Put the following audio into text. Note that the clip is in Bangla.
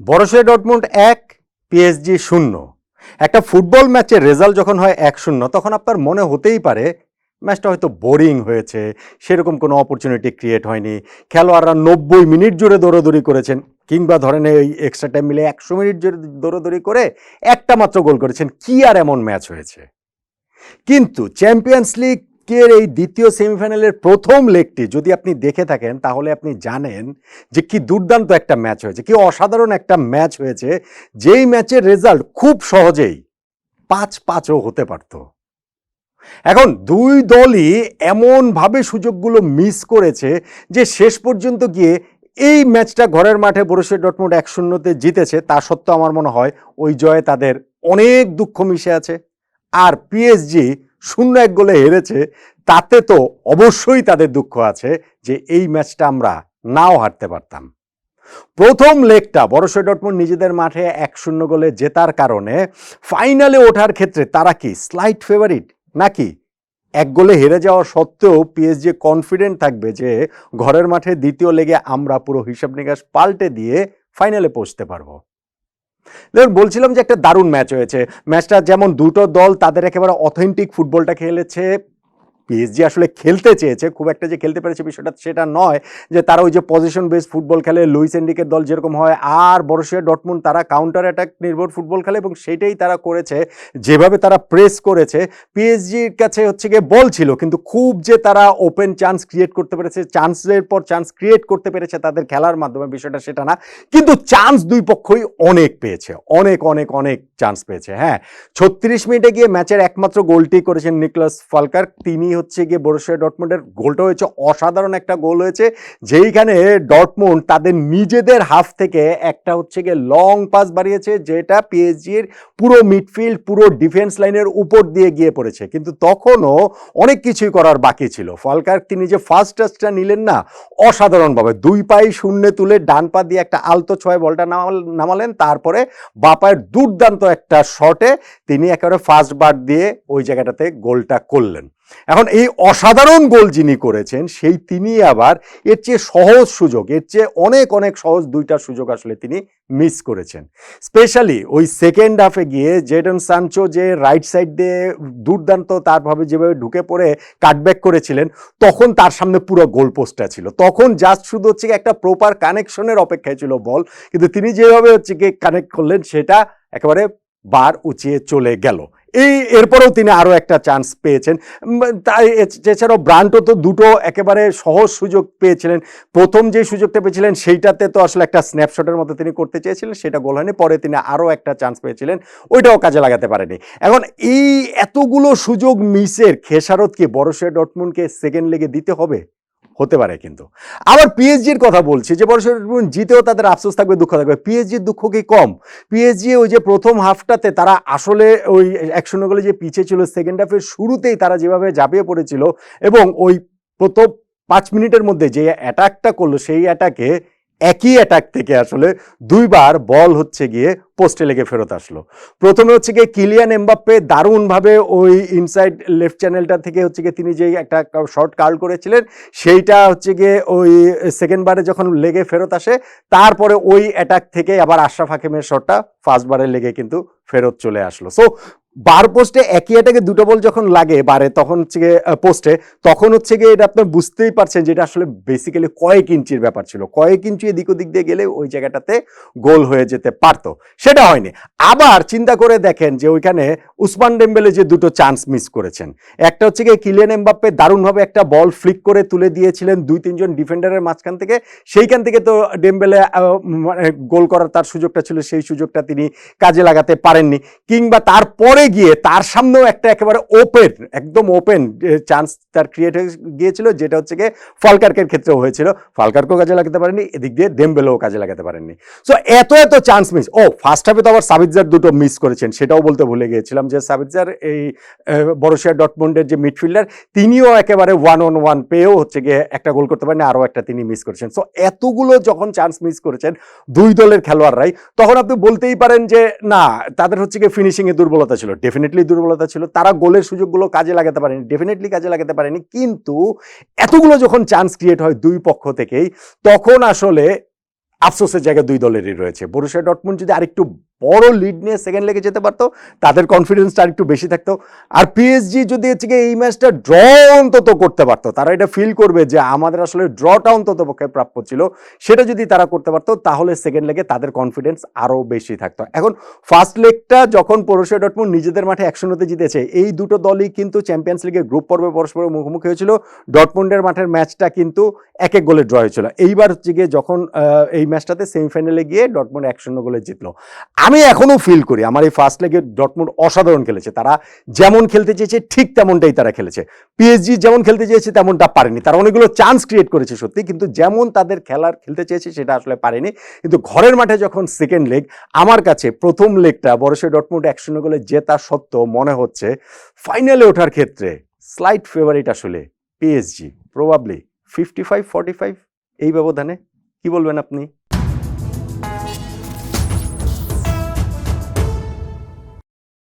বরসে ডটমুন্ড এক পিএসজি শূন্য। একটা ফুটবল ম্যাচের রেজাল্ট যখন হয় এক শূন্য, তখন আপনার মনে হতেই পারে, ম্যাচটা হয়তো বোরিং হয়েছে, সেরকম কোনো অপরচুনিটি ক্রিয়েট হয়নি। খেলোয়াড়রা নব্বই মিনিট জুড়ে দৌড়দৌড়ি করেছেন, কিংবা ধরেন এই এক্সট্রা টাইম মিলে একশো মিনিট জুড়ে দৌড়দৌড়ি করে একটা মাত্র গোল করেছেন, কি আর এমন ম্যাচ হয়েছে? কিন্তু চ্যাম্পিয়ন্স লিগের এই দ্বিতীয় সেমিফাইনালের প্রথম লেগটি যদি আপনি দেখে থাকেন, তাহলে আপনি জানেন যে কি দুর্দান্ত একটা ম্যাচ হয়েছে, কি অসাধারণ একটা ম্যাচ হয়েছে। যেই ম্যাচের রেজাল্ট খুব সহজেই পাঁচ পাঁচও হতে পারত। এখন দুই দলই এমনভাবে সুযোগগুলো মিস করেছে যে শেষ পর্যন্ত গিয়ে এই ম্যাচটা ঘরের মাঠে বরুসিয়া ডটমুন্ড এক শূন্যতে জিতেছে, তা সত্ত্বেও আমার মনে হয় ওই জয়ে তাদের অনেক দুঃখ মিশে আছে। আর পিএসজি শূন্য এক গোলে হেরেছে, তাতে তো অবশ্যই তাদের দুঃখ আছে যে এই ম্যাচটা আমরা নাও হারতে পারতাম। প্রথম লেগটা বরসে ডটমুন্ড নিজেদের মাঠে এক শূন্য গোলে জেতার কারণে ফাইনালে ওঠার ক্ষেত্রে তারা কি স্লাইট ফেভারিট নাকি এক গোলে হেরে যাওয়া সত্ত্বেও পিএসজি কনফিডেন্ট থাকবে যে ঘরের মাঠে দ্বিতীয় লেগে আমরা পুরো হিসাব নিকাশ পাল্টে দিয়ে ফাইনালে পৌঁছতে পারব? দেখুন বলছিলাম যে একটা দারুণ ম্যাচ হয়েছে। ম্যাচটা যেমন দুটো দল তাদের একেবারে অথেন্টিক ফুটবলটা খেলেছে পিএসজি আসলে খেলতে চেয়েছে, খুব একটা যে খেলতে পেরেছে বিষয়টা সেটা নয়, যে তারা ওই যে পজিশন বেস ফুটবল খেলে, লুইস এন্ডিকের দল যেরকম হয়, আর বরসিয়া ডটমুন তারা কাউন্টার অ্যাটাক নির্ভর ফুটবল খেলে এবং সেটাই তারা করেছে, যেভাবে তারা প্রেস করেছে পিএসজির কাছে হচ্ছে গিয়ে বল ছিল, কিন্তু খুব যে তারা ওপেন চান্স ক্রিয়েট করতে পেরেছে চান্সের পর চান্স ক্রিয়েট করতে পেরেছে তাদের খেলার মাধ্যমে বিষয়টা সেটা না, কিন্তু চান্স দুই পক্ষই অনেক পেয়েছে, অনেক অনেক অনেক চান্স পেয়েছে হ্যাঁ। ছত্রিশ মিনিটে গিয়ে ম্যাচের একমাত্র গোলটি করেছেন নিকলাস ফালকার তিনি হচ্ছে গিয়ে বরুসিয়া ডটমুন্ডের গোলটা হয়েছে, অসাধারণ একটা গোল হয়েছে, যেইখানে ডটমুন্ড তাদের নিজেদের হাফ থেকে একটা হচ্ছে গিয়ে লং পাস বাড়িয়েছে, যেটা পিএসজির পুরো মিডফিল্ড পুরো ডিফেন্স লাইনের উপর দিয়ে গিয়ে পড়েছে। কিন্তু তখনও অনেক কিছুই করার বাকি ছিল। ফলকার তিনি যে ফার্স্ট টাচটা নিলেন না, অসাধারণভাবে দুই পায়ে শূন্যে তুলে ডান পা দিয়ে একটা আলতো ছয় বলটা নামাল- নামালেন, তারপরে বাপায়ের দুর্দান্ত একটা শটে তিনি একেবারে ফার্স্ট বার দিয়ে ওই জায়গাটাতে গোলটা করলেন। এখন এই অসাধারণ গোল যিনি করেছেন, সেই তিনি আবার এর চেয়ে সহজ সুযোগ, এর চেয়ে অনেক অনেক সহজ দুইটা সুযোগ আসলে তিনি মিস করেছেন। স্পেশালি ওই সেকেন্ড হাফে গিয়ে জেডন সানচো যে রাইট সাইড দিয়ে দুর্দান্ত তারভাবে যেভাবে ঢুকে পড়ে কাটব্যাক করেছিলেন, তখন তার সামনে পুরো গোল পোস্টটা ছিল। তখন জাস্ট শুধু হচ্ছে একটা প্রপার কানেকশনের অপেক্ষায় ছিল বল, কিন্তু তিনি যেভাবে হচ্ছে কানেক্ট করলেন, সেটা একেবারে বার উঁচিয়ে চলে গেল। এই এরপরেও তিনি আরও একটা চান্স পেয়েছেন। তাই এছাড়াও ব্রান্টো তো দুটো একেবারে সহজ সুযোগ পেয়েছিলেন। প্রথম যে সুযোগটা পেয়েছিলেন, সেইটাতে তো আসলে একটা স্ন্যাপশটের মতো তিনি করতে চেয়েছিলেন, সেটা গোল হয়নি। পরে তিনি আরও একটা চান্স পেয়েছিলেন, ওইটাও কাজে লাগাতে পারেনি। এখন এই এতগুলো সুযোগ মিসের খেসারতকে বরসিয়া ডটমুন্ডকে সেকেন্ড লেগে দিতে হবে? হতে পারে কিন্তু। আবার পিএসজির কথা বলছি যে বড় জিতেও তাদের আফসোস থাকবে, দুঃখ থাকবে। পিএসজির দুঃখ কি কম। পিএসজি ওই যে প্রথম হাফটাতে তারা আসলে ওই এক শূন্য গোলে যে পিছিয়ে ছিল সেকেন্ড হাফের শুরুতেই তারা যেভাবে ঝাঁপিয়ে পড়েছিল এবং ওই প্রথম পাঁচ মিনিটের মধ্যে যে অ্যাটাকটা করল, সেই অ্যাটাকে একই অ্যাটাক থেকে আসলে দুইবার বল হচ্ছে গিয়ে পোস্টে লেগে ফেরত আসলো। প্রথমে হচ্ছে গিয়ে কিলিয়ান এমবাপ্পে দারুণভাবে ওই ইনসাইড লেফট চ্যানেলটা থেকে হচ্ছে গিয়ে তিনি যে একটা শর্ট কার্ল করেছিলেন, সেইটা হচ্ছে গিয়ে ওই সেকেন্ড বারে যখন লেগে ফেরত আসে, তারপরে ওই অ্যাটাক থেকে আবার আশরাফ হাকিমের শটটা ফার্স্ট বারে লেগে কিন্তু ফেরত চলে আসলো। সো বার পোস্টে একই অ্যাটাকে দুটো বল যখন লাগে বারে, তখন হচ্ছে গিয়ে পোস্টে তখন হচ্ছে গিয়ে এটা আপনি বুঝতেই পারছেন যে এটা আসলে বেসিক্যালি কয়েক ইঞ্চির ব্যাপার ছিল। কয়েক ইঞ্চি এদিক ওদিক দিয়ে গেলে ওই জায়গাটাতে গোল হয়ে যেতে পারতো। সেটা হয়নি। আবার চিন্তা করে দেখেন যে ওইখানে উসমান ডেম্বেলে যে দুটো চান্স মিস করেছেন। একটা হচ্ছে গিয়ে কিলিয়ান এমবাপ্পে দারুণভাবে একটা বল ফ্লিক করে তুলে দিয়েছিলেন দুই তিনজন ডিফেন্ডারের মাঝখান থেকে। সেইখান থেকে তো ডেম্বেলে মানে গোল করার তার সুযোগটা ছিল, সেই সুযোগটা তিনি কাজে লাগাতে পারেননি। কিংবা তারপরে গিয়ে তার সামনেও একটা একেবারে ওপেন একদম ওপেন চান্স তার ক্রিয়েট হয়ে গিয়েছিল, যেটা হচ্ছে গিয়ে ফলকার্কের ক্ষেত্রেও হয়েছিল। ফলকার্কও কাজে লাগাতে পারেননি এদিক দিয়ে ডেম্বেলেও কাজে লাগাতে পারেননি। সো এত এত চান্স মিস ও ফার্স্ট হাফে তো আবার সাবিৎজার দুটো মিস করেছেন, সেটাও বলতে ভুলে গিয়েছিলাম যে সাবিৎজার এই বরসিয়া ডটমন্ডের যে মিডফিল্ডার তিনিও একেবারে ওয়ান অন ওয়ান পেয়েও হচ্ছে গিয়ে একটা গোল করতে পারেন আরও একটা তিনি মিস করেছেন। সো এতগুলো যখন চান্স মিস করেছেন দুই দলের খেলোয়াড়রাই, তখন আপনি বলতেই পারেন যে, না, তাদের হচ্ছে গিয়ে ফিনিশিংয়ে দুর্বলতা ছিল। ডেফিনেটলি দুর্বলতা ছিল, তারা গোলের সুযোগগুলো কাজে লাগাতে পারেনি ডেফিনেটলি কাজে লাগাতে পারেনি, কিন্তু এতগুলো যখন চান্স ক্রিয়েট হয় দুই পক্ষ থেকেই, তখন আসলে আফসোসের জায়গা দুই দলেরই রয়েছে। বরুষা ডটমুন যদি আরেকটু বড় লিড নিয়ে সেকেন্ড লেগে যেতে পারতো, তাদের কনফিডেন্সটা আরেকটু বেশি থাকতো। আর পিএসজি যদি হচ্ছে এই ম্যাচটা ড্র অন্তত করতে পারতো, তারা এটা ফিল করবে যে আমাদের আসলে ড্রটা অন্তত পক্ষে প্রাপ্য ছিল, সেটা যদি তারা করতে পারতো, তাহলে সেকেন্ড লেগে তাদের কনফিডেন্স আরও বেশি থাকতো। এখন ফার্স্ট লেগটা যখন পরশিয়া ডটমুন্ড নিজেদের মাঠে এক শূন্যতে জিতেছে, এই দুটো দলই কিন্তু চ্যাম্পিয়ন্স লিগের গ্রুপ পর্বে পরস্পরের মুখোমুখি হয়েছিল। ডটমুন্ডের মাঠের ম্যাচটা কিন্তু এক এক গোলে ড্র হয়েছিল। এইবার হচ্ছে গিয়ে যখন এই ম্যাচটাতে সেমিফাইনালে গিয়ে ডটমুন্ড এক শূন্য গোলে জিতলো। আমি এখনও ফিল করি, আমার এই ফার্স্ট লেগে ডটমুন্ড অসাধারণ খেলেছে। তারা যেমন খেলতে চেয়েছে, ঠিক তেমনটাই তারা খেলেছে। পিএসজি যেমন খেলতে চেয়েছে, তেমনটা পারেনি। তারা অনেকগুলো চান্স ক্রিয়েট করেছে সত্যি, কিন্তু যেমন তাদের খেলার খেলতে চেয়েছে, সেটা আসলে পারেনি। কিন্তু ঘরের মাঠে যখন সেকেন্ড লেগ আমার কাছে প্রথম লেগটা বরসে ডটমুন্ড এক শূন্য গোলে জেতা সত্ত্বেও মনে হচ্ছে ফাইনালে ওঠার ক্ষেত্রে স্লাইট ফেভারিট আসলে PSG probably fifty five forty five এই ব্যবধানে? কি বলবেন আপনি?